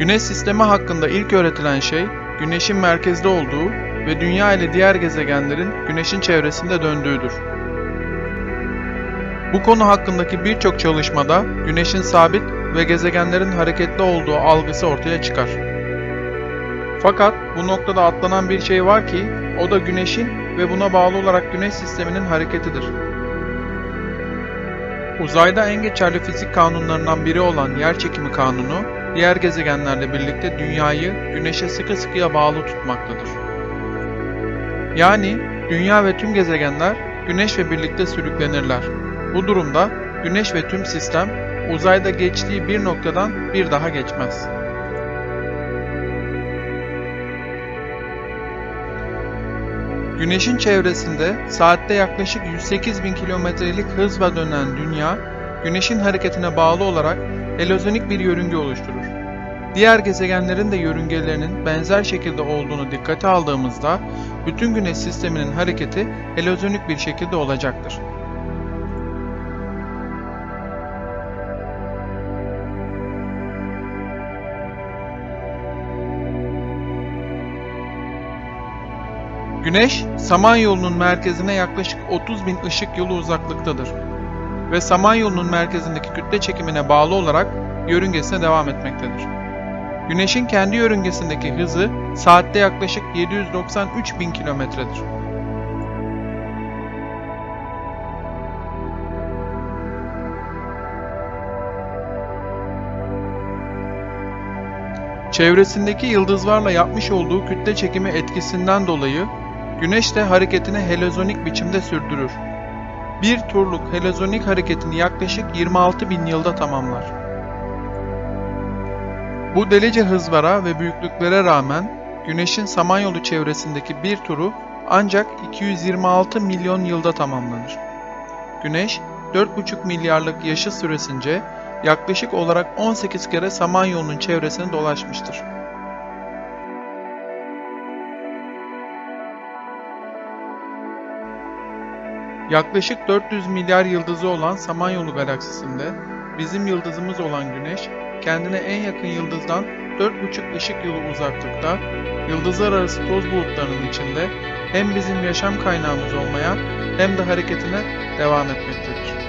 Güneş sistemi hakkında ilk öğretilen şey, Güneş'in merkezde olduğu ve Dünya ile diğer gezegenlerin Güneş'in çevresinde döndüğüdür. Bu konu hakkındaki birçok çalışmada Güneş'in sabit ve gezegenlerin hareketli olduğu algısı ortaya çıkar. Fakat bu noktada atlanan bir şey var ki, o da Güneş'in ve buna bağlı olarak Güneş sisteminin hareketidir. Uzayda en geçerli fizik kanunlarından biri olan yerçekimi kanunu, diğer gezegenlerle birlikte Dünya'yı Güneş'e sıkı sıkıya bağlı tutmaktadır. Yani Dünya ve tüm gezegenler Güneş'le birlikte sürüklenirler. Bu durumda Güneş ve tüm sistem uzayda geçtiği bir noktadan bir daha geçmez. Güneşin çevresinde saatte yaklaşık 108 bin kilometrelik hızla dönen Dünya, Güneşin hareketine bağlı olarak helozonik bir yörünge oluşturur. Diğer gezegenlerin de yörüngelerinin benzer şekilde olduğunu dikkate aldığımızda, bütün Güneş sisteminin hareketi helozonik bir şekilde olacaktır. Güneş, Samanyolu'nun merkezine yaklaşık 30 bin ışık yılı uzaklıktadır ve Samanyolu'nun merkezindeki kütle çekimine bağlı olarak yörüngesine devam etmektedir. Güneşin kendi yörüngesindeki hızı saatte yaklaşık 793 bin kilometredir. Çevresindeki yıldızlarla yapmış olduğu kütle çekimi etkisinden dolayı Güneş de hareketini helezonik biçimde sürdürür. Bir turluk helezonik hareketini yaklaşık 26 bin yılda tamamlar. Bu delice hızlara ve büyüklüklere rağmen Güneş'in Samanyolu çevresindeki bir turu ancak 226 milyon yılda tamamlanır. Güneş 4,5 milyarlık yaşı süresince yaklaşık olarak 18 kere Samanyolu'nun çevresini dolaşmıştır. Yaklaşık 400 milyar yıldızı olan Samanyolu galaksisinde bizim yıldızımız olan Güneş, kendine en yakın yıldızdan 4,5 ışık yılı uzaklıkta, yıldızlar arası toz bulutlarının içinde hem bizim yaşam kaynağımız olmaya hem de hareketine devam etmektedir.